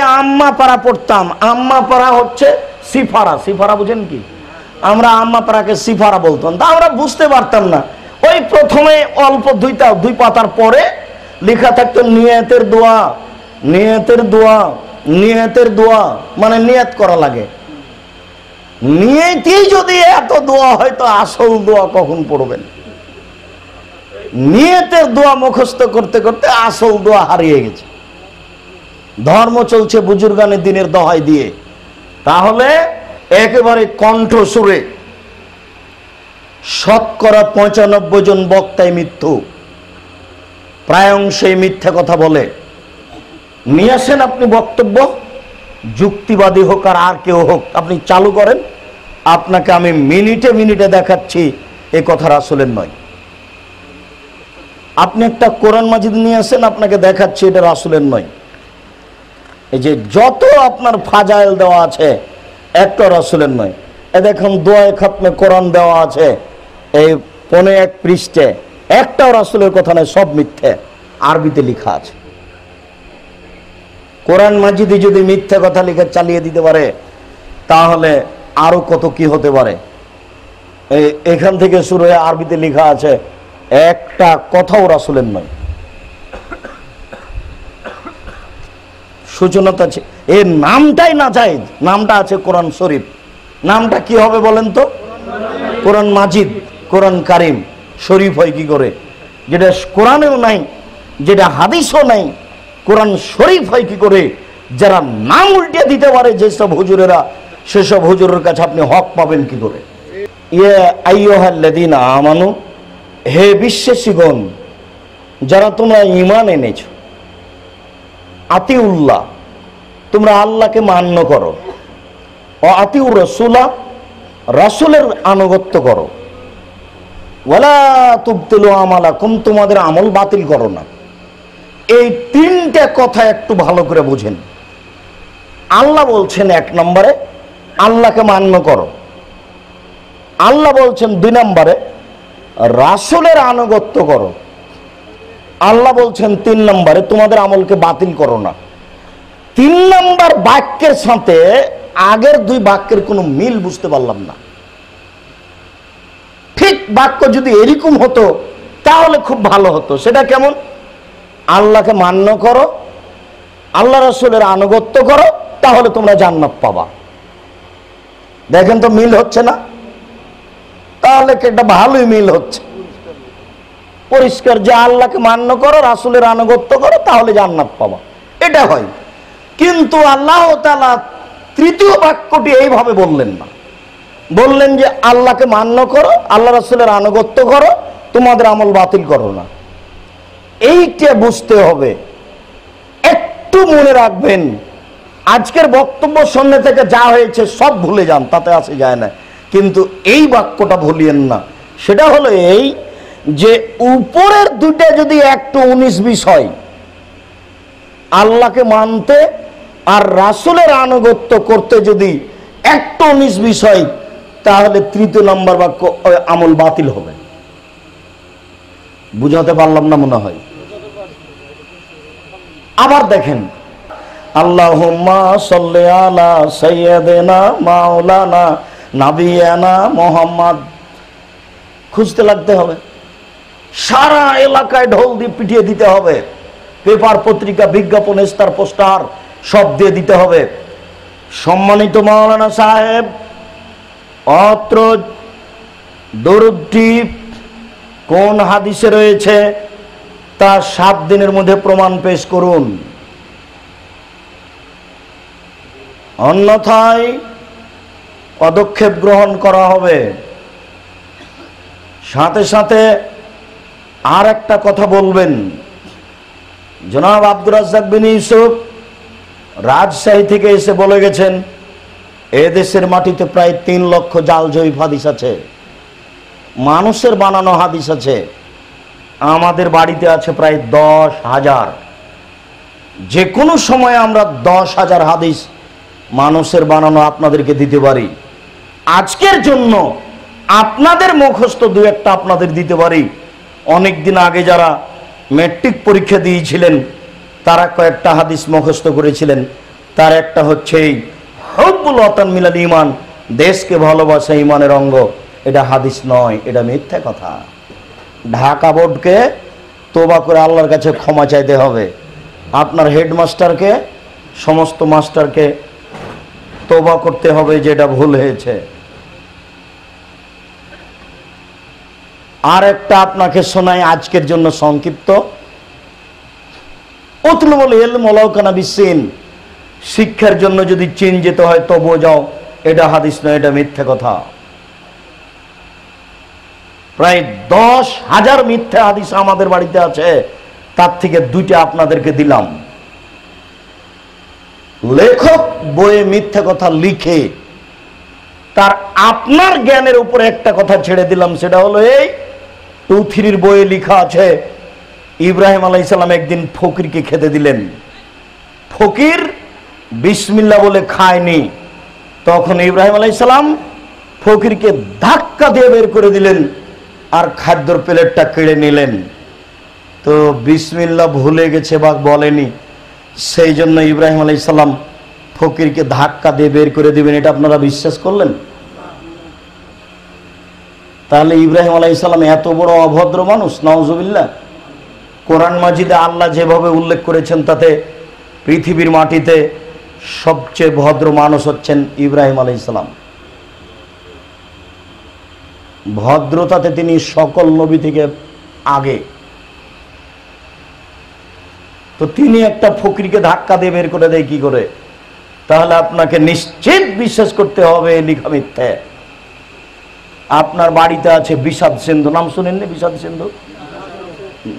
আম্মা পাড়া পড়তাম। আম্মা পাড়া হচ্ছে সিফারা। সিফারা বুঝেন কি? আমরা আম্মা পাড়াকে সিফারা বলতাম। তা আমরা বুঝতে পারতাম না। ওই প্রথমে অল্প দুইটা দুই পাতার পরে লেখা থাকতো, নিয়তের দোয়া নিয়তের দোয়া নিয়তের দোয়া। মানে নিয়ত করা লাগে। নিয়তেই যদি এত দোয়া হয়, তো আসল দোয়া কখন পড়বেন? নিয়তের দোয়া মুখস্থ করতে করতে আসল দোয়া হারিয়ে গেছে। ধর্ম চলছে বুজুর্গানের দিনের দহাই দিয়ে। তাহলে একেবারে কণ্ঠ সুরে শতকরা পঁচানব্বই জন বক্তায় মৃত্যু। প্রায় অংশেই মিথ্যা কথা বলে। নিয়ে আসেন আপনি বক্তব্য। যুক্তিবাদী হোক আর আর কেউ হোক, আপনি চালু করেন। আপনাকে আমি মিনিটে মিনিটে দেখাচ্ছি, এ কথা আসলের নয়। আপনি একটা কোরআন মাজিদ নিয়ে আসেন, আপনাকে দেখাচ্ছি, এটা রাসুলের নয়। এই যে যত আপনার ফাজাইল দেওয়া আছে, একটা রসুলের নয়। এ দেখুন, দোয়ায় খাতমে কোরআন দেওয়া আছে, এই পনে এক পৃষ্ঠে একটাও রাসুলের কথা নয়, সব মিথ্যে। আরবিতে লেখা আছে। কোরআন মাজিদে যদি মিথ্যে কথা লিখে চালিয়ে দিতে পারে, তাহলে আরও কত কি হতে পারে? এখান থেকে শুরু হয়ে আরবিতে লেখা আছে, একটা কথাও রাসুলের নয়। সূচনাতা আছে। এর নামটাই না যায়, নামটা আছে কোরআন শরীফ। নামটা কি হবে বলেন তো? কোরআন মাজিদ, কোরআন কারিম। শরীফ হয় কি করে? যেটা কোরআনেও নাই, যেটা হাদিসও নাই, কোরআন শরীফ হয় কি করে? যারা নাম উল্টে দিতে পারে যেসব হুজুরেরা, সেসব হুজুরের কাছে আপনি হক পাবেন কি করে? ইয়ে আমানু, হে বিশ্বাসীগণ, যারা তোমরা ইমান এনেছ, আতিউল্লাহ তোমরা আল্লাহকে মান্য করো। ও আতিউর রসুলা, রাসুলের আনুগত্য করো। ওলা তুবতিলু আমালাকুম, তোমাদের আমল বাতিল করো না। এই তিনটা কথা একটু ভালো করে বুঝেন। আল্লাহ বলছেন এক নম্বরে, আল্লাহকে মান্য করো। আল্লাহ বলছেন দুই নম্বরে, রাসুলের আনুগত্য করো। আল্লাহ বলছেন তিন নম্বরে, তোমাদের আমলকে বাতিল করো না। তিন নম্বর বাক্যের সাথে আগের দুই বাক্যের কোনো মিল বুঝতে পারলাম না। ঠিক বাক্য যদি এরকম হতো, তাহলে খুব ভালো হতো। সেটা কেমন? আল্লাহকে মান্য করো, আল্লাহ রসুলের আনুগত্য করো, তাহলে তোমরা জান্নাত পাবা। দেখেন তো মিল হচ্ছে না? তাহলে একটা ভালোই মিল হচ্ছে? পরিষ্কার যে আল্লাহকে মান্য করো, রাসুলের আনুগত্য করো, তাহলে জান্নাত পাবা। এটা হয়। কিন্তু আল্লাহ তালা তৃতীয় বাক্যটি এইভাবে বললেন না। বললেন যে, আল্লাহকে মান্য করো, আল্লাহ রাসুলের আনুগত্য করো, তোমাদের আমল বাতিল করো না। এইটা বুঝতে হবে। একটু মনে রাখবেন, আজকের বক্তব্য সামনে থেকে যা হয়েছে সব ভুলে যান, তাতে আসে যায় না। কিন্তু এই বাক্যটা ভুলিয়েন না। সেটা হলো এই যে, উপরের দুইটা যদি একটু উনিশ বিশ হয়, আল্লাহকে মানতে আর রাসুলের আনুগত্য করতে যদি একটু বিশ হয়, তাহলে তৃতীয় নম্বর বাক্য আমল বাতিল হবে। বুঝাতে পারলাম না মনে হয়? আবার দেখেন আলা মাওলানা নাবিয়ানা মোহাম্মদ। খুঁজতে লাগতে হবে। সারা এলাকায় ঢোল দিয়ে পিটিয়ে দিতে হবে। পেপার পত্রিকা, বিজ্ঞাপন, স্টার পোস্টার সব দিয়ে দিতে হবে। সম্মানিত মাওলানা সাহেব, অত্র দরুদটি কোন হাদিসে রয়েছে? তা সাত দিনের মধ্যে প্রমাণ পেশ করুন। অন্যথায় পদক্ষেপ গ্রহণ করা হবে। সাথে সাথে আর একটা কথা বলবেন। জনাব আব্দুর রাজ্জাক বিন ইউসুফ রাজশাহী থেকে এসে বলে গেছেন, এ দেশের মাটিতে প্রায় তিন লক্ষ জাল জয়ীফ হাদিস আছে। মানুষের বানানো হাদিস আছে। আমাদের বাড়িতে আছে প্রায় দশ হাজার। যে কোনো সময় আমরা দশ হাজার হাদিস মানুষের বানানো আপনাদেরকে দিতে পারি। আজকের জন্য আপনাদের মুখস্থ দু একটা আপনাদের দিতে পারি। অনেক দিন আগে যারা মেট্রিক পরীক্ষা দিয়েছিলেন তারা কয়েকটা হাদিস মুখস্থ করেছিলেন। তার একটা হচ্ছে হব্বুল অতান মিলাল ইমান দেশকে ভালোবাসা ইমানের অঙ্গ। এটা হাদিস নয়, এটা মিথ্যা কথা। ঢাকা বোর্ডকে তোবা করে আল্লাহর কাছে ক্ষমা চাইতে হবে। আপনার হেডমাস্টারকে, সমস্ত মাস্টারকে তোবা করতে হবে যেটা ভুল হয়েছে। আর একটা আপনাকে শোনাই আজকের জন্য সংক্ষিপ্ত। অতুলবল এল মলাউকানা বিসিন শিক্ষার জন্য যদি চীন যেতে হয়, তবুও যাও, এটা হাদিস নয়, এটা মিথ্যে কথা। প্রায় দশ হাজার মিথ্যে হাদিস আমাদের বাড়িতে আছে, তার থেকে দুইটা আপনাদেরকে দিলাম। লেখক বইয়ে মিথ্যে কথা লিখে, তার আপনার জ্ঞানের উপরে একটা কথা ছেড়ে দিলাম, সেটা হলো এই, টু বইয়ে লিখা আছে ইব্রাহিম আলাইসাল্লাম একদিন ফকিরকে খেতে দিলেন। ফকির বিসমিল্লা বলে খায়নি। তখন ইব্রাহিম আলাইসাল্লাম ফকিরকে ধাক্কা দিয়ে বের করে দিলেন আর খাদ্যর প্লেটটা কেড়ে নিলেন। তো বিসমিল্লা ভুলে গেছে বা বলেনি। সেই জন্য ইব্রাহিম আলাইসাল্লাম ফকিরকে ধাক্কা দিয়ে বের করে দিবেন, এটা আপনারা বিশ্বাস করলেন? তাহলে ইব্রাহিম আলাইসাল্লাম এত বড় অভদ্র মানুষ নওজবিল্লা কোরআন মাজিদে আল্লাহ যেভাবে উল্লেখ করেছেন তাতে পৃথিবীর মাটিতে সবচেয়ে ভদ্র মানুষ হচ্ছেন ইব্রাহিম আলি ইসলাম ভদ্রতাতে তিনি সকল নবী থেকে আগে। তো তিনি একটা ফকিরকে ধাক্কা দিয়ে বের করে দেয় কি করে? তাহলে আপনাকে নিশ্চিত বিশ্বাস করতে হবে লিখা মিথ্যে। আপনার বাড়িতে আছে বিষাদ সিন্ধু। নাম শুনেননি বিষাদ সিন্ধু?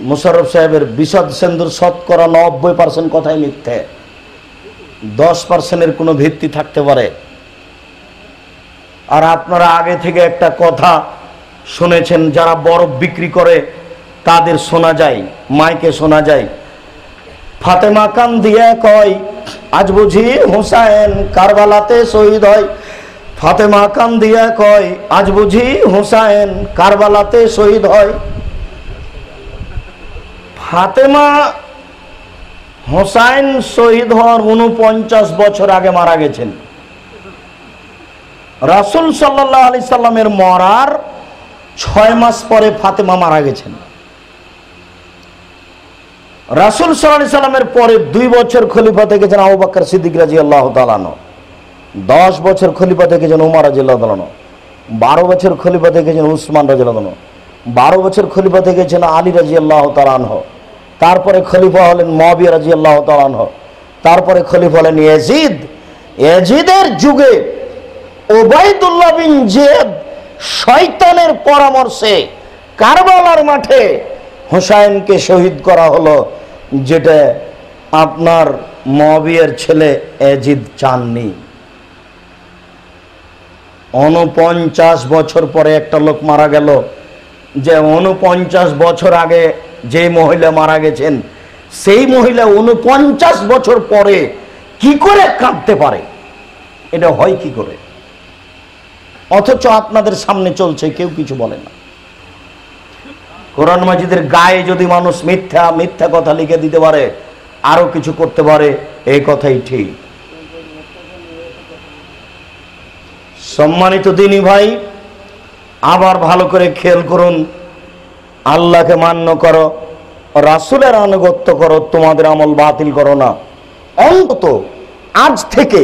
মুশারফ সাহেবের বিষাদ সিন্ধুর শতকরা নব্বই পার্সেন্ট কথাই মিথ্যে। দশ পার্সেন্টের কোনো ভিত্তি থাকতে পারে। আর আপনারা আগে থেকে একটা কথা শুনেছেন, যারা বরফ বিক্রি করে তাদের শোনা যায়, মাইকে শোনা যায়। ফাতেমা কান দিয়ে কয় আজ বুঝি হুসাইন কারবালাতে শহীদ হয়। ফাতেমা কান দিয়া কয় আজ বুঝি হুসাইন কারবালাতে শহীদ হয়। ফাতেমা হোসাইন শহীদ হওয়ার উনপঞ্চাশ বছর আগে মারা গেছেন। রাসুল সাল্লাহ আলি সাল্লামের মরার ছয় মাস পরে ফাতেমা মারা গেছেন। রাসুল সাল্লাহ সাল্লামের পরে দুই বছর খলিফা থেকেছেন আবু বাক্কর সিদ্দিক রাজি আল্লাহ তালানো দশ বছর খলিফা থেকেছেন উমার রাজি আল্লাহ তালানো বারো বছর খলিফা থেকেছেন উসমান রাজি আল্লাহ বারো বছর খলিফা থেকেছেন আলী রাজি আল্লাহ তালানহ তারপরে খলিফা হলেন মহাবিয়া রাজি আল্লাহ তালানহ তারপরে খলিফা হলেন এজিদ এজিদের যুগে ওবায়দুল্লাহ বিন জেদ শয়তানের পরামর্শে কারবালার মাঠে হোসাইনকে শহীদ করা হলো, যেটা আপনার মহাবিয়ার ছেলে এজিদ চাননি। উনপঞ্চাশ বছর পরে একটা লোক মারা গেল, যে উনপঞ্চাশ বছর আগে যে মহিলা মারা গেছেন, সেই মহিলা উনপঞ্চাশ বছর পরে কি করে কাঁদতে পারে? এটা হয় কি করে? অথচ আপনাদের সামনে চলছে, কেউ কিছু বলে না। কোরআন মাজিদের গায়ে যদি মানুষ মিথ্যা মিথ্যা কথা লিখে দিতে পারে, আরও কিছু করতে পারে, এই কথাই ঠিক। সম্মানিত দিনী ভাই, আবার ভালো করে খেয়াল করুন আল্লাহকে মান্য করো, রাসুলের আনুগত্য করো, তোমাদের আমল বাতিল করো না। অন্তত আজ থেকে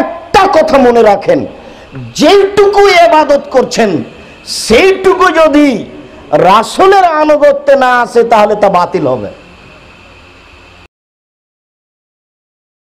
একটা কথা মনে রাখেন, যেইটুকু এবাদত করছেন, সেইটুকু যদি রাসুলের আনুগত্যে না আসে, তাহলে তা বাতিল হবে।